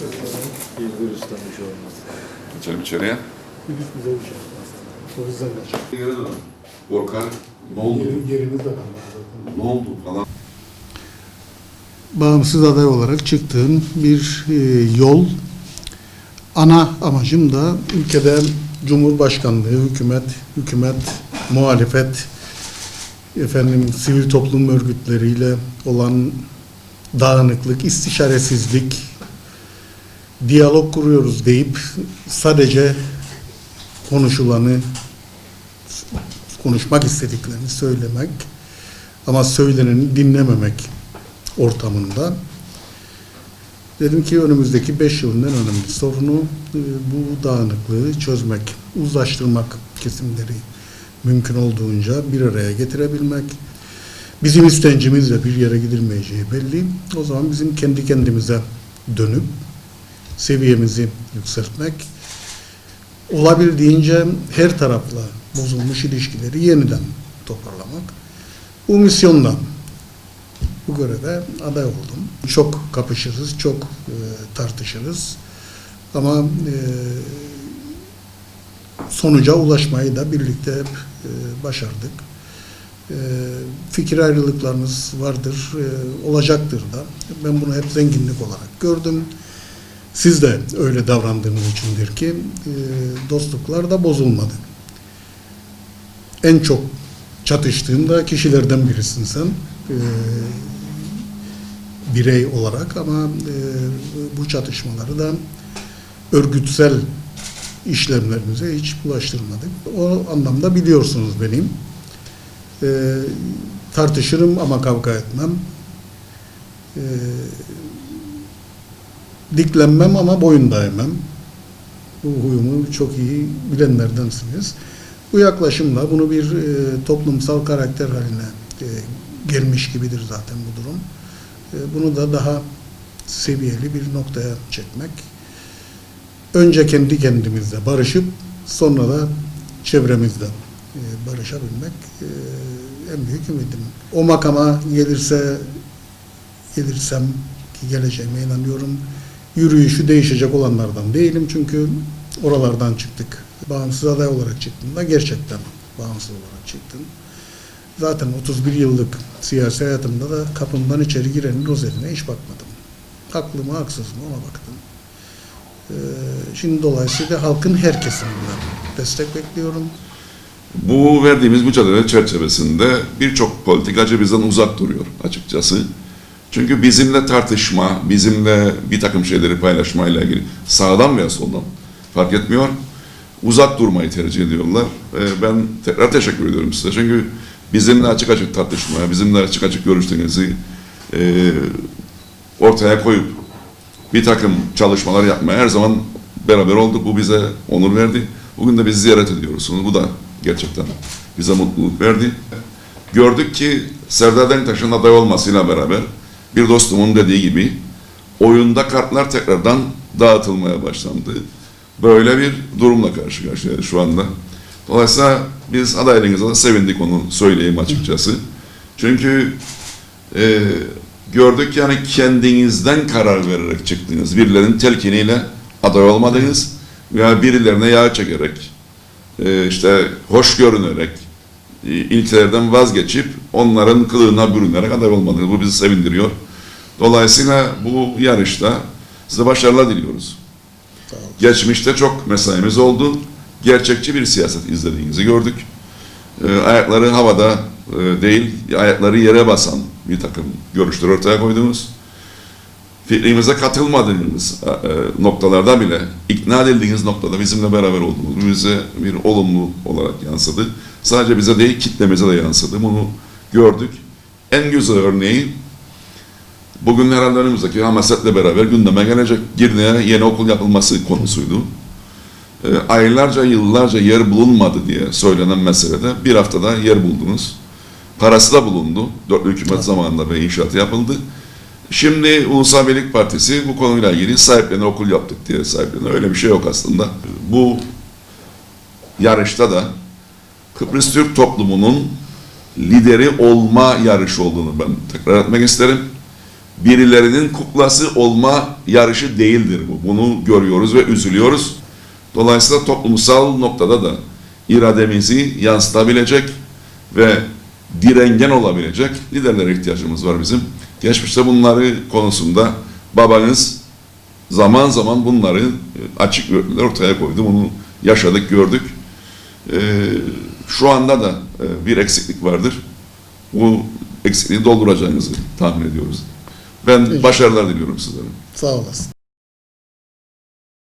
Bir virüsten bir şey olmaz. Geçelim içeriye. Virüs bize bir şey olmaz. O yüzden kaçar. Geri dön. Korkar. Ne oldu? Yeri, yerimiz de kalmaz zaten. Ne oldu falan. bağımsız aday olarak çıktığım bir e, yol. Ana amacım da ülkede Cumhurbaşkanlığı, hükümet, hükümet, muhalefet, efendim sivil toplum örgütleriyle olan dağınıklık, istişaresizlik, diyalog kuruyoruz deyip sadece konuşulanı, konuşmak istediklerini söylemek ama söyleneni dinlememek ortamında. Dedim ki önümüzdeki beş yılın en önemli sorunu e, bu dağınıklığı çözmek, uzlaştırmak kesimleri mümkün olduğunca bir araya getirebilmek. Bizim istencimizle bir yere gidilmeyeceği belli. O zaman bizim kendi kendimize dönüp seviyemizi yükseltmek, olabildiğince her tarafla bozulmuş ilişkileri yeniden toparlamak. Bu misyonla bu göreve aday oldum. Çok kapışırız, çok e, tartışırız. Ama e, sonuca ulaşmayı da birlikte hep e, başardık. E, fikir ayrılıklarımız vardır, e, olacaktır da. Ben bunu hep zenginlik olarak gördüm. Siz de öyle davrandığınız içindir ki e, dostluklar da bozulmadı. En çok çatıştığında kişilerden birisin sen. E, birey olarak ama e, bu çatışmaları da örgütsel işlemlerimize hiç bulaştırmadık. O anlamda biliyorsunuz benim. E, tartışırım ama kavga etmem. E, diklenmem ama boyun da eğmem. Bu huyumu çok iyi bilenlerdensiniz. Bu yaklaşımla bunu bir e, toplumsal karakter haline e, gelmiş gibidir zaten bu durum. E, bunu da daha seviyeli bir noktaya çekmek. Önce kendi kendimizle barışıp sonra da çevremizle e, barışabilmek e, en büyük ümidim. O makama gelirse gelirsem ki geleceğime inanıyorum. Yürüyüşü değişecek olanlardan değilim çünkü oralardan çıktık. Bağımsız aday olarak çıktığımda gerçekten bağımsız olarak çıktım. Zaten 31 yıllık siyasi hayatımda da kapımdan içeri girenin rozetine hiç bakmadım. Haklı mı haksız mı ona baktım. Ee, şimdi dolayısıyla halkın her kesiminden destek bekliyorum. Bu verdiğimiz mücadele çerçevesinde birçok politikacı bizden uzak duruyor açıkçası. Çünkü bizimle tartışma, bizimle bir takım şeyleri paylaşmayla ilgili sağdan veya soldan fark etmiyor. Uzak durmayı tercih ediyorlar. Ee, Ben tekrar teşekkür ediyorum size. Çünkü bizimle açık açık tartışmaya, bizimle açık açık görüşlerinizi ortaya koyup bir takım çalışmalar yapmaya her zaman beraber olduk. Bu bize onur verdi. Bugün de bizi ziyaret ediyorsunuz. Bu da gerçekten bize mutluluk verdi. Gördük ki Serdar Denktaş'ın aday olmasıyla beraber bir dostumun dediği gibi oyunda kartlar tekrardan dağıtılmaya başlandı. Böyle bir durumla karşı karşıyayız şu anda. Dolayısıyla biz adaylığınıza da sevindik onu söyleyeyim açıkçası. Çünkü e, gördük yani kendinizden karar vererek çıktınız. Birilerinin telkiniyle aday olmadınız veya birilerine yağ çekerek, e, işte hoş görünerek, e, ilkelerden vazgeçip onların kılığına bürünerek aday olmadınız. Bu bizi sevindiriyor. Dolayısıyla bu yarışta size başarılar diliyoruz. Geçmişte çok mesaimiz oldu. Gerçekçi bir siyaset izlediğinizi gördük. E, ayakları havada e, değil, ayakları yere basan bir takım görüşler ortaya koydunuz. Fikrimize katılmadığınız e, e, noktalarda bile ikna edildiğiniz noktada bizimle beraber olduğunuz bize bir olumlu olarak yansıdı. Sadece bize değil kitlemize de yansıdı. Bunu gördük. En güzel örneği bugün herhalde önümüzdeki hamasetle beraber gündeme gelecek Girne'ye yeni okul yapılması konusuydu. E, aylarca, yıllarca yer bulunmadı diye söylenen meselede bir haftada yer buldunuz. Parası da bulundu. Dörtlü hükümet zamanında ve inşaatı yapıldı. Şimdi Ulusal Birlik Partisi bu konuyla ilgili sahiplerine okul yaptık diye sahiplerine. Öyle bir şey yok aslında. Bu yarışta da Kıbrıs Türk toplumunun lideri olma yarışı olduğunu ben tekrar etmek isterim. Birilerinin kuklası olma yarışı değildir bu. Bunu görüyoruz ve üzülüyoruz. Dolayısıyla toplumsal noktada da irademizi yansıtabilecek ve direngen olabilecek liderlere ihtiyacımız var bizim. Geçmişte bunları konusunda babanız zaman zaman bunları açık ortaya koydu. Bunu yaşadık, gördük. Ee, şu anda da e, bir eksiklik vardır. Bu eksikliği dolduracağınızı tahmin ediyoruz. Ben başarılar diliyorum sizlere. Sağ olasın.